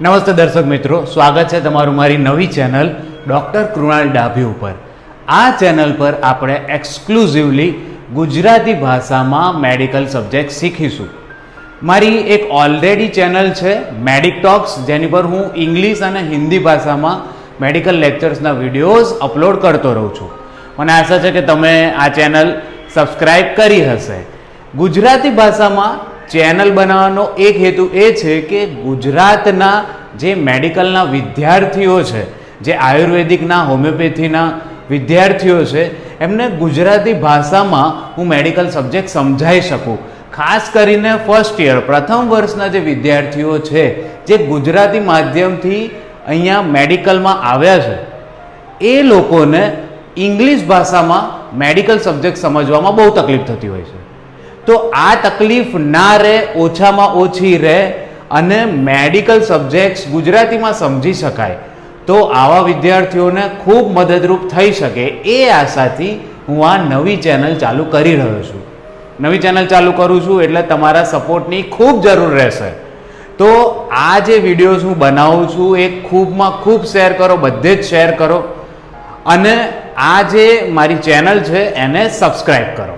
નમસ્તે દર્શક મિત્રો, સ્વાગત છે તમારું મારી નવી ચેનલ ડૉક્ટર કૃણાલ ડાભી ઉપર. આ ચેનલ પર આપણે એક્સક્લુઝિવલી ગુજરાતી ભાષામાં મેડિકલ સબ્જેક્ટ શીખીશું. મારી એક ઓલરેડી ચેનલ છે મેડિક ટોક્સ જેની પર હું ઇંગ્લિશ અને હિન્દી ભાષામાં મેડિકલ લેક્ચર્સના વિડીયોઝ અપલોડ કરતો રહું છું. મને આશા છે કે તમે આ ચેનલ સબસ્ક્રાઈબ કરી હશે. ગુજરાતી ભાષામાં ચેનલ બનાવવાનો એક હેતુ એ છે કે ગુજરાતના જે મેડિકલના વિદ્યાર્થીઓ છે, જે આયુર્વેદિકના, હોમિયોપેથીના વિદ્યાર્થીઓ છે, એમને ગુજરાતી ભાષામાં હું મેડિકલ સબ્જેક્ટ સમજાવી શકું. ખાસ કરીને ફર્સ્ટ યર, પ્રથમ વર્ષના જે વિદ્યાર્થીઓ છે, જે ગુજરાતી માધ્યમથી અહીંયા મેડિકલમાં આવ્યા છે, એ લોકોને ઇંગ્લિશ ભાષામાં મેડિકલ સબ્જેક્ટ સમજવામાં બહુ તકલીફ થતી હોય છે. તો આ તકલીફ ના રહે, ઓછામાં ઓછી રહે અને મેડિકલ સબ્જેક્ટ્સ ગુજરાતીમાં સમજી શકાય. તો આવા વિદ્યાર્થીઓને ખૂબ મદદરૂપ થઈ શકે એ આશાથી હું આ નવી ચેનલ ચાલુ કરી રહ્યો છું. નવી ચેનલ ચાલુ કરું છું એટલે તમારા સપોર્ટની ખૂબ જરૂર રહેશે. તો આ જે વિડીયોઝ હું બનાવું છું એ ખૂબમાં ખૂબ શેર કરો, બધે જ શેર કરો અને આ જે મારી ચેનલ છે એને સબસ્ક્રાઈબ કરો.